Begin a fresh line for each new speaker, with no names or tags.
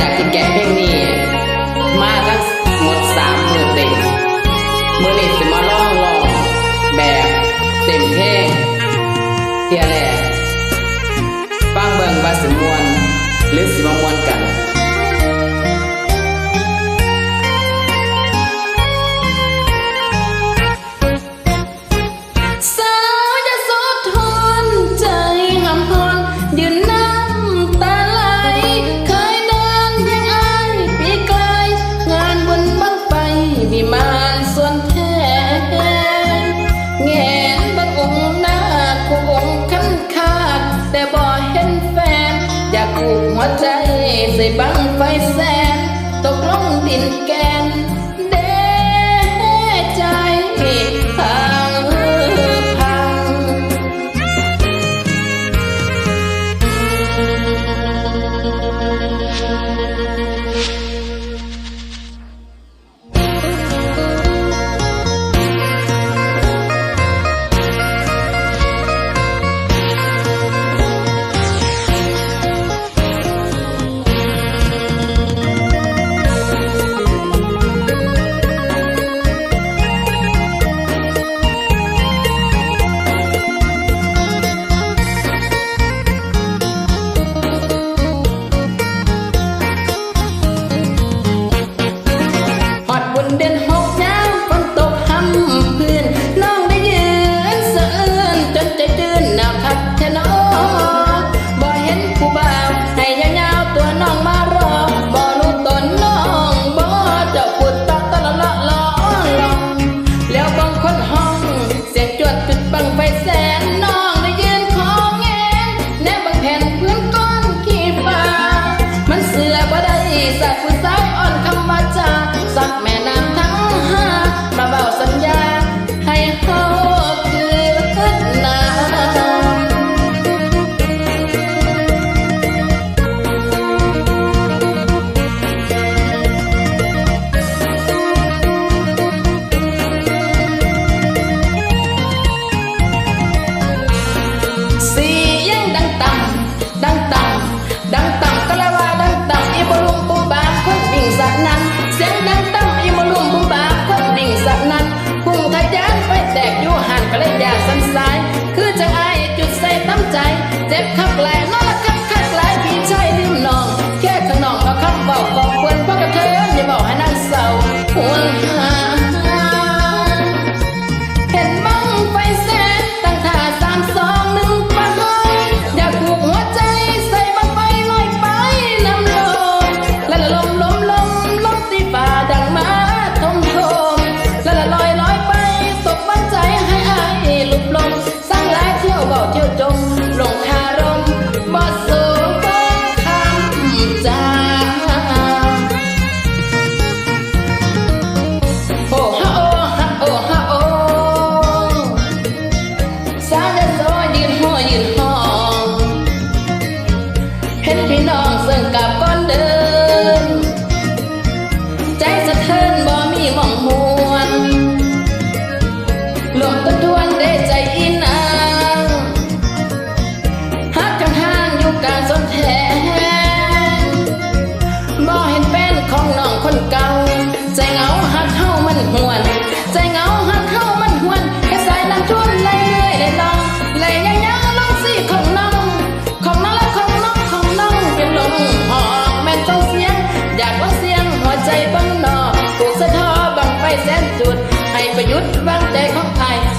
จากกินแกงเพลงนี้ มาทั้งหมดสามมือเต็มมือนี้จะมาลองลองแบบเต็มเพ่งเทียแหล่ฟังเบิ่งบาสมวน หรือสิมมวนกัน
ใส่บังไฟแสน ตกลงดินแก bang Depth the life. กับก้อนเดิมใจสะเทินบ่มีหม่องมวนลมก็ทวนได้ใจอินาง ฮักกันทางอยู่กลางสนแทนบ่เห็น อยแสนจุด ให้ประยุทธ์วางใจของไทย